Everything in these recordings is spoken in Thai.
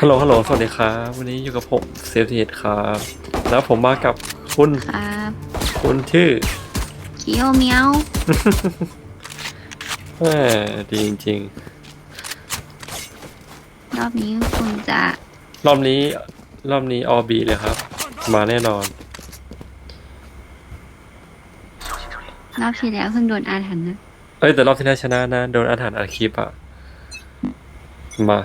ฮัลโหล ฮัลโหล สวัสดีครับ วันนี้อยู่กับผมเซฟทีครับ แล้วผมมากับคุณครับคุณชื่อเคียวเมียวแหมดีจริงรอบนี้คุณจะๆ รอบนี้ รอบนี้ออบีเลยครับ มาแน่นอน รอบที่แล้วเพิ่งโดนอาถรรพ์นะเอ้ยแต่รอบที่แล้วชนะนะ โดนอาถรรพ์อัดคลิปอะมา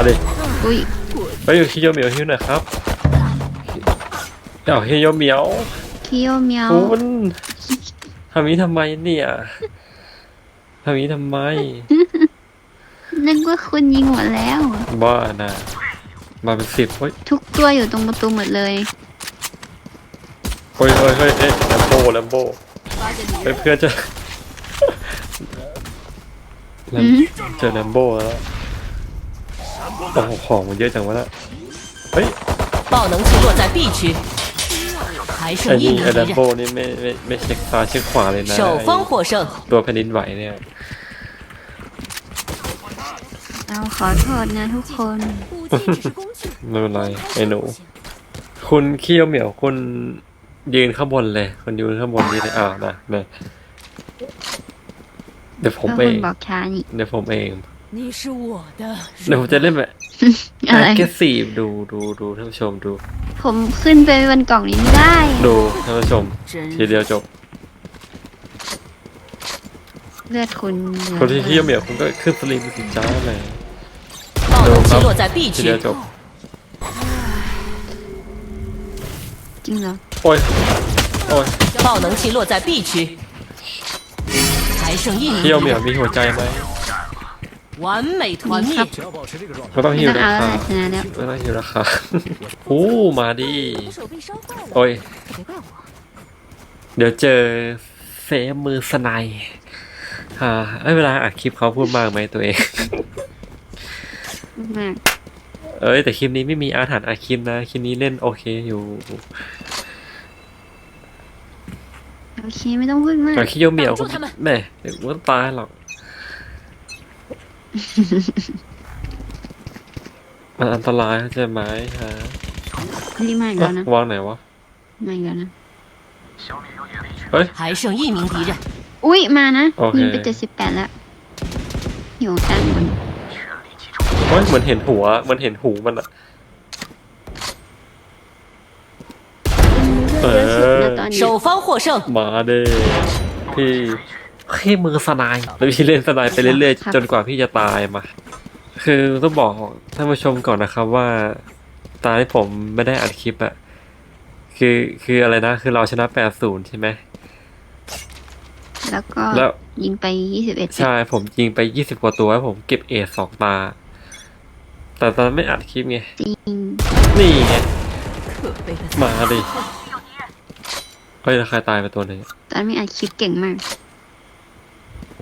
มาดิอุ้ยไปอยู่คิโยเหมียวฮิวหน่อยครับเอาคิโยเหมียวเคียวเมียวคุณทำนี้ทำไมเนี่ยทำนี้ทำไม นึกว่าคุณยิงหมดแล้ว บ้านะมาเป็นสิบเฮ้ยทุกตัวอยู่ตรงประตูหมดเลยเฮ้ยเฮ้ยเฮ้ยเอ๊ะแลมโบแลมโบเฮ้ยเพื่อนจะแลมอืมเจอแลมโบแล้ว โอ้โหของมันเยอะจังวะน่ะเฮ้ย 爆能器落在 B区，还 ไอ้ 剩一 นี่ 名 ไอ้แลม 敌 โบ 人， นี่ไม่ไม่ไม่เช็คซ้ายเช็คขวาเลยนะ 首方获胜。 ตัวแผ่นดินไหวเนี่ย เราขอโทษนะทุกคน 武器只是工具， ไม่เป็นไรไอ้หนู คุณเคี้ยวเหมียวคุณยืนข้างบนเลยคุณยืนข้างบนนี่เลยอ่านะเนี่ยเดี๋ยวผม ก็ เอ คุณ ง บอกช้านี่ เดี๋ยวผมเอง 你是我的 เดี๋ยวผมจะเล่นแบบ อะไร aggressive ดูดูดูท่านผู้ชมดู ผมขึ้นไปบนกล่องนี้ไม่ได้ ดูท่านผู้ชม 真 ทีเดียวจบ เลือดคุณเหลือ คนที่เคี้ยวเหมียวคุณก็ขึ้นสลิมสิจ้าเลย 爆能器落在 B ทีเดียว 区， จบ จริงเหรอ โอ้ยโอ้ย 爆能器落在 B区，还剩一名 เคี้ยว 敌 เหมียว 人， มีหัวใจไหม 完美团灭。只要保持这个状态， ไม่ต้อง ไม่ หิว ต้อง รา เอาแล้ว คา แหละชนะแล้ว ไม่ต้องหิวราคา โอ้มาดิ 我手臂烧坏了， โอ้ย 别怪我。 เดี๋ยวเจอเซฟมือสไนด์อ่าเอ้ยเวลาอัดคลิปเขาพูดมากไหมตัวเอง มาก เอ้ยแต่คลิปนี้ไม่มีอาถรรพ์อัดคลิปนะ คลิปนี้เล่นโอเคอยู่ โอเคไม่ต้องพูดมาก แต่คิโยเหมียวคุณแม่เดี๋ยวมันตายหรอก มันอันตรายเข้าใจไหมฮะ รีบมาอีกแล้วนะ วางไหนวะ มาอีกแล้วนะ เฮ้ย 还剩一名敌人， อุ้ยมานะ โอเค ยิงไปเจ็ดสิบแปดแล้ว อยู่ด้านบน เฮ้ยเหมือนเห็นหัวเหมันเห็นหูมันอะเอ เยอะสุด อ นะตอนนี้ 首方获胜。 มาเด้พี่ ให้มือสนายแล้วพี่เล่นสนายไปเรื่อยๆ จนกว่าพี่จะตายมา คือต้องบอกท่านผู้ชมก่อนนะครับว่า ตาที่ผมไม่ได้อัดคลิปอะคือคืออะไรนะ คือเราชนะแปดศูนย์ใช่ไหม แล้วก็แล้วยิงไปยี่สิบเอ็ดใช่ ผมยิงไปยี่สิบกว่าตัวแล้วผมเก็บเอสองตา แต่ตอนไม่อัดคลิปไงจริงนี่ไงมาดิเฮ้ยใครตายไปตัวหนึ่งตอนไม่อัดคลิปเก่งมาก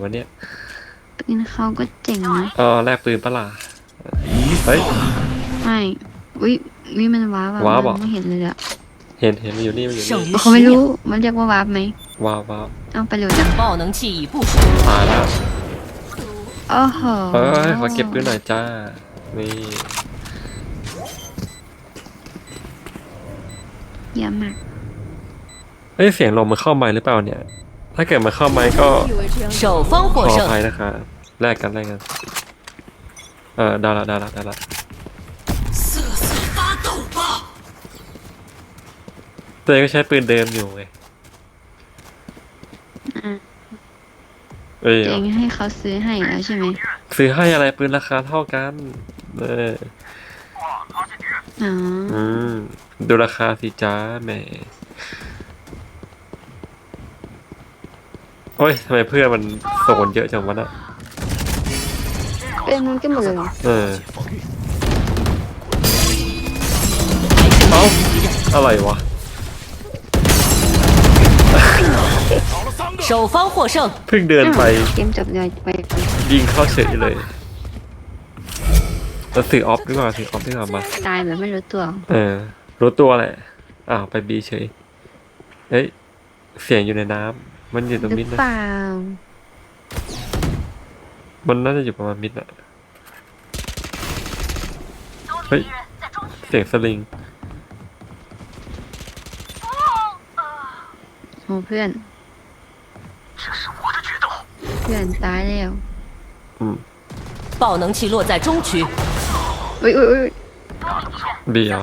วันเนี้ย ปืนเขาก็เจ๋งนะ อ๋อแลกปืนปะล่ะเฮ้ย ไม่อุ้ยวิมันว้าบ ว้าบเหรอ ไม่เห็นเลยอะ เห็นเห็นมันอยู่นี่มันอยู่ 剩 นี่ 余 เขาไม่ 十 รู้ 秒， มันเรียกว่าว้าบไหม ว้าวว้าว เอาไปเร็วจัง 爆能器已部署， ตายแล้ว โอ้โห เอ้ยขอเก็บปืนหน่อยจ้า นี่ เยี่ยมมาก เฮ้ยเสียงลมมันเข้าไมค์หรือเปล่าเนี่ย ถ้าเกิดมันเข้าไมค์ก็ 以为这样首方 ข 获 ออ 胜。 ภัยนะคะแลกกันแลกกัน เออได้ละได้ละได้ละตัวเองก็ใช้ปืนเดิมอยู่ไง อ่ะ เอ้ย ตัวเองให้เขาซื้อให้แล้วใช่ไหม ซื้อให้อะไรปืนราคาเท่ากันเออ อ๋อ อืม ดูราคาสิจ้าแหม โอ้ยทำไมเพื่อนมันโซนเยอะจังวะน่ะ เป็นมันก็หมดเลย เออ เอ้า อะไรวะ 首方获胜， เพิ่งเดินไป เกมจบเลยไป ยิงเข้าเฉยเลยแล้วสื่อออฟดีกว่าสื่อออฟดีกว่ามา ตายแบบไม่รู้ตัว เออ รู้ตัวแหละ อ้าว ไปบีเฉย เอ้ย เสียงอยู่ในน้ำ มันอยู่ตรง หรื มิด อ นะ เปล่า มันน่าจะอยู่ประมาณมิดอะ เฮ้ย เสียงสลิง โอ้เพื่อน เพื่อนตายแล้ว อืม 爆能器落在中区， อุ้ยอุ้ยอุ้ย บีเหรอ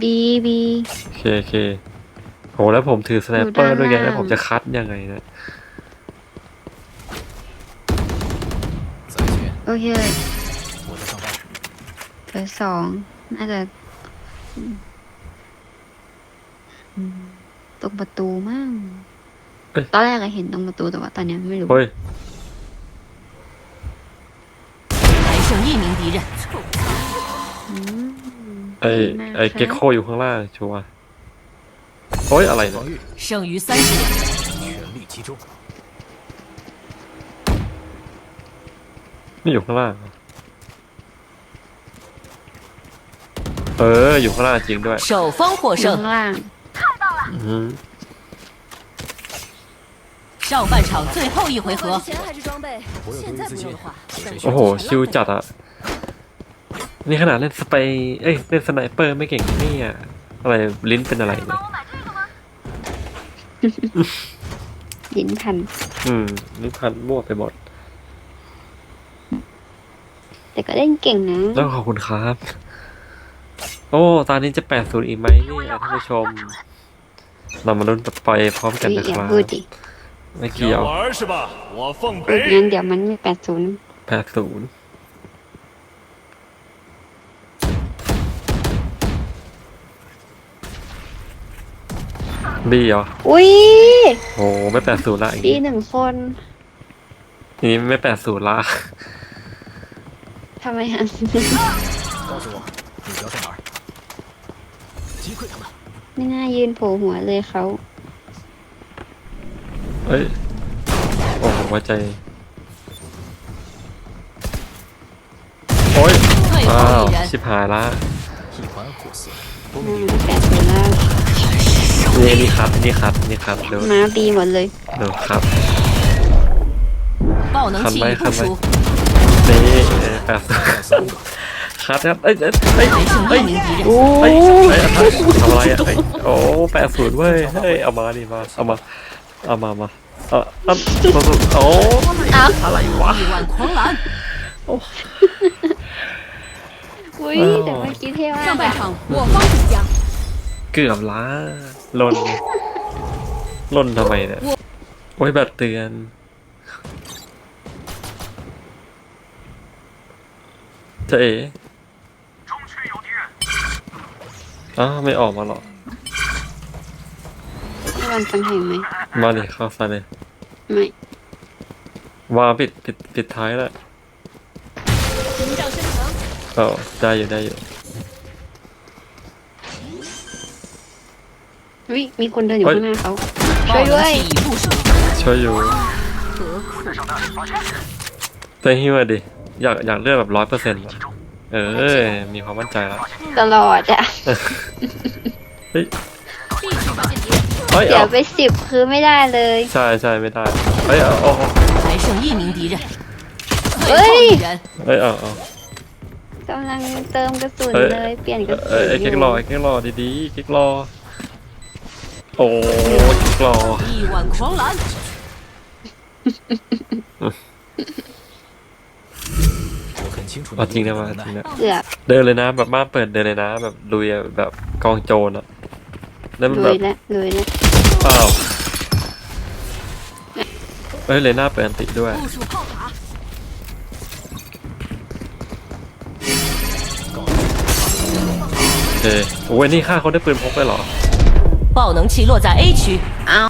บีบี โอเคโอเค โหแล้วผมถือสไนเปอร์ด้วยไง แล้วผมจะคัดยังไงเนะ 再见， โอเค 我在上班。 เหลือสองน่าจะอืมอืมตรงประตูมั่งตอนแรกอะเห็นตรงประตูแต่ว่าตอนเนี้ยไม่รู้ เฮ้ย 还剩一名敌人， อืม ไอไอเก็กโคอยู่ข้างล่างชัวร์ เฮ้ย อะไรเนี่ย 防御，剩余三十秒，全力集中。 ไม่อยู่ข้างล่างเหรอเออ อยู่ข้างล่างจริงด้วย 首方获 อยู่ 胜 ข้าง。ล่าง อืม 上半场最后一回合，钱还是装备？现在不用的话，等 โอ้โห ชิวจัดอะนี่ขนาดเล่นสเปรย์เอ้ย เล่นสไนเปอร์ไม่เก่งนี่อะอะไร ลิ้นเป็นอะไรเนี่ย ลิ้นพัน อืม ลิ้นพันมั่วไปหมด แต่ก็เล่นเก่งนะ ต้องขอบคุณครับ โอ้ ตอนนี้จะแปดศูนย์อีกไหมเนี่ยท่านผู้ชม เรามาลุ้นไปพร้อมกัน อุ้ย นะ อย่า ครับ พูดดิ ไม่เกี่ยว 玩是吧？我奉 พูด 陪。 งั้นเดี๋ยวมันแปดศูนย์ แปดศูนย์ บีเหรอ อุ้ย โอ้ไม่แปดศูนย์ละอย่าง บี นี้ หนึ่งคน ทีนี้ไม่แปดศูนย์ละ ทำไมฮะ 告诉我目标在哪儿，击溃他们。 ไม่น่ายืนโผล่หัวเลยเขา เอ้ย โอ้หัวใจ โอ้ย 最 อ้าว 后一人 ชิบหายละ 一环互撕， อืมแปดศูนย์แล้ว นี่นี่ครับ นี่ครับ นี่ครับเดี๋ยว มาบีหมดเลย เดี๋ยวครับ 爆能器已部署， นี่แปดศูนย์คัดครับ เอ้ยเอ้ยเอ้ย 还剩 เอ้ย 一名敌人， เฮ้ยเฮ้ยทำอะไรอ่ะเฮ้ยโอ้แปดศูนย์เว้ย เฮ้ย เอามาดิมา เอามา เอามา มา เออเออโอ้อะไรวะ 亿万狂澜， อุ้ย อ้าว แต่เมื่อกี้เท่มาก 上半 อะ 场我方主将， เกือบล้า ล่นล่นทำไมเนี่ยโอ้ยแบบเตือน เจ๋อ้าไม่ออกมาหรอกให้วันฟังเห็นไหมมาดิเข้าฟันเลยไม่วาปิดปิดปิดท้ายแล้วเออได้อยู่ได้อยู่ วิมีคนเดินอยู่ข้างหน้าเขาช่วยด้วยช่วยอยู่เต้ฮิวดิอยากอยากเลือกแบบร้อยเปอร์เซ็นต์เออ มีความมั่นใจแล้วตลอดอะเฮ้ยเดี๋ยวไปสิบคือไม่ได้เลย ใช่ใช่ไม่ได้เฮ้ยโอ้โหเฮ้ยเฮ้ยเอาอกำลังเติมกระสุนเลย เปลี่ยนกระสุนไอ้เค้กรอไอ้เค้กรอดีๆเค้กรอ โอ้เก๊กรอ 亿万狂澜，我很清楚 เอา 你 จริง 的 นะมา 能 จริง 耐。 นะ เกือบ เดินเลยนะแบบบ้านเปิดเดินเลยนะ แบบลุยอะแบบกองโจรอะแล้วมัน ลุ แบ ย บ แล้วลุยแล้ว อ้าวเอ้ยเลยหน้าเปิดอันติด้วย 部署炮塔， โอเคโอ้ยนี่ฆ่าเขาได้ปืนพกไปเหรอ 爆能器落在 A 区， เอา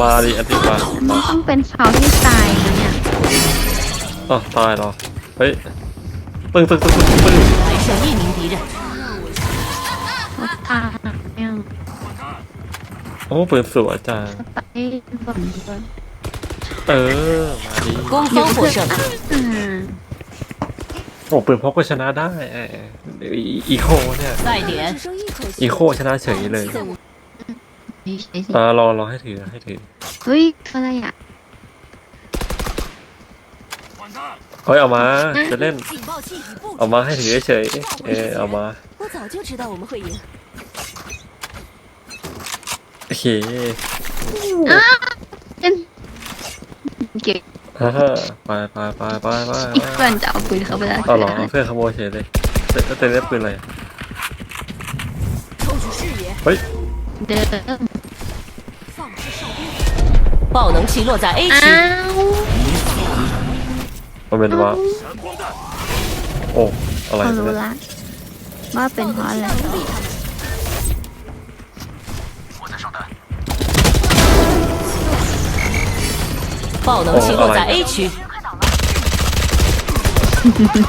มาดิอันติมา ต้องเป็นเขาที่ตายนะเนี่ย อ๋อตายเหรอ เฮ้ยตึงตึงตึงตึงตึง 还剩一名敌人， เขาตายเนี่ย โอ้ปืนสวยจัง ไปบ่นด้วย เออ มาดิ 攻方获胜， อืม โอ้ปืนพกก็ชนะได้ไอออีโคเนี่ย再点，อีโคชนะเฉยเลยตารอรอให้ถือให้ถือเฮ้ยอะไรอะเฮ้ยเอามาจะเล่น警เอา。มาให้ถือเฉยเออเอามา。โอเค เก่ง ฮ่าฮะไปไปไปไปไป อีกเพื่อนจะเอาปืนเขาไปแล้ว เอาเหรอเพื่อนขโมยเฉยเลยแต่แต่แต่ได้ปืนอะไร 抽取视野， เฮ้ย เดิม 放置哨兵。爆能器落在 A อ้า 区， ว มันเป็นว่าโอ้อะไร เขา กัน รู้ เนี่ย ละว่าเป็นเพราะอะไร 爆能器落在 A 区，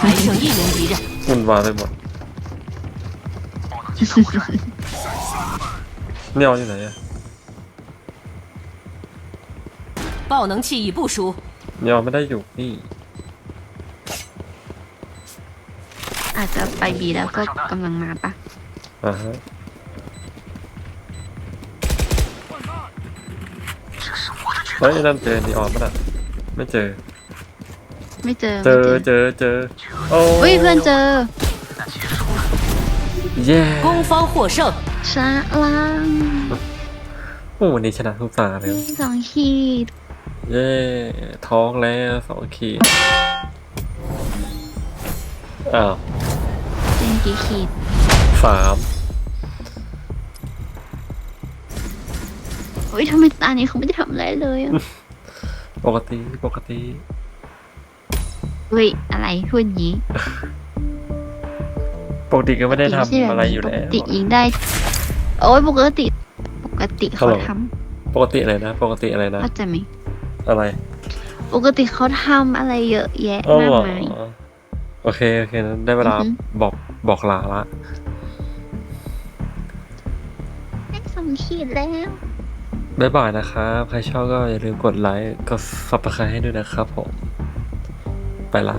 还剩一名敌人。 วุ่นวายไปหมดเนี่ยอยู่ไหนอะ 爆能器已部署， เนี่ยไม่ได้อยู่นี่ อาจจะไปบีแล้วก็กำลังมาปะ อ่ เฮ้ยนั่นเจอนีออนมั้อ่ะไม่เจอ ไม่เจอ เจอ ไม่ เจอเจอโอ้ อุ้ยเพื่อนเจอ เย้ 攻方获胜。ชนะลัง โอ้วันนี้ชนะทุกตาเลย สองขีด เย้ท้องแล้วสองขีดอ้าว เป็นกี่ขีด สาม อุ้ยทำไมตานี้เขาไม่ได้ทำอะไรเลยอะปกติปกติเฮ้ยอะไรพูดอย่างนี้ปกติก็ไม่ได้ทำใช่แบบอะไรนี้อยู่ปแล้กวติยิงได้ โอ้ยปกติ ปกติฮัเขาลโหลทปกติอะไรนะ ปกติอะไรำนะเข้าใจไหมอะไร ปกติเขาทำอะไรเยอะแยะอ๋อมากมายโอเคโอเคนั้นได้เวลาอือฮึบอกบอกลาละได้สองขีดแล้ว บ๊ายบายนะครับ ใครชอบก็อย่าลืมกดไลค์ กดซับสไครต์ให้ด้วยนะครับผม ไปละ